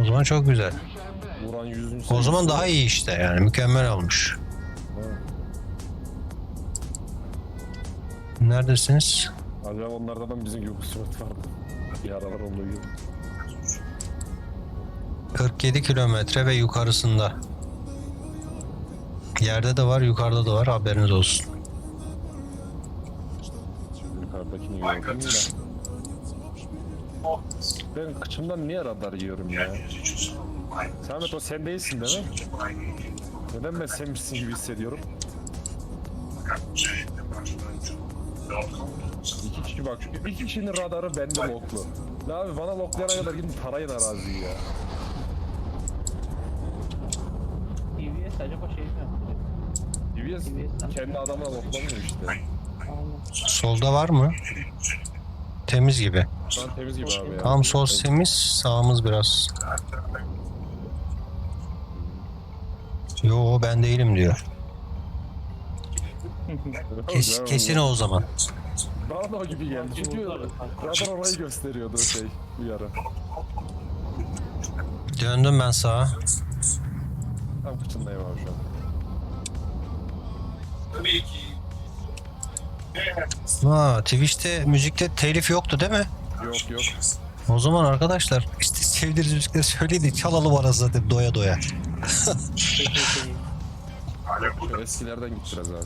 O zaman çok güzel. Vuran 100. O zaman daha iyi işte yani mükemmel olmuş. Neredesiniz? Acaba onlarda da bizim gibi kısmet vardı. Bir aralar gibi. 47 kilometre ve yukarısında. Yerde de var, yukarıda da var. Haberiniz olsun. Yukarıdakini gördüm. Ben kıçımdan niye radar yiyorum ya? Samet o sen değilsin değil mi? Neden ben senmişsin gibi hissediyorum? İki kişi bak şu iki kişinin radarı bende loklu. La abi bana loklayana kadar gidin tarayın araziyi ya. TVS acaba şey mi yaptı? DBS kendi adamına loklamıyor işte. Solda var mı? Temiz gibi. Şu an temiz gibi abi ya. Tam sol temiz, sağımız biraz. Yo ben değilim diyor. Kes, kesin o zaman. Bana da o gibi geldi. Çünkü radar orayı gösteriyordu şey bu yara. Döndüm ben sağa. Tam kıçındayım abi şu an. Ha, Twitch'te müzikte telif yoktu değil mi? Yok yok. O zaman arkadaşlar işte sevdiğiniz müzikleri söyleyin de çalalım arasında zaten doya doya. Şu eskilerden git biraz abi ya.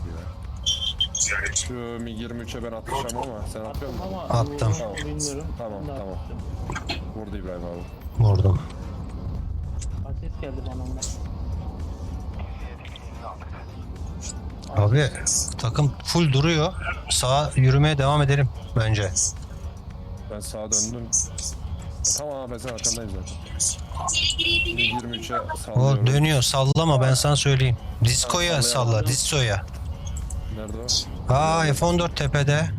Şu Mi-23'e ben atacağım ama sen atıyor musun? Ama Attım. bilmiyorum. Tamam, Ne tamam. yaptım? Burada İbrahim abi. Vurdum. Ses geldi bana ondan. Abi takım full duruyor. Sağa yürümeye devam edelim bence. Ben sağa döndüm. Tamam abi ben sen arkandayım zaten. Mi-23'e O sallıyorum. dönüyor sallama ben sana söyleyeyim. Diskoya salla diskoya. Nerede o? Aa F14 tepede.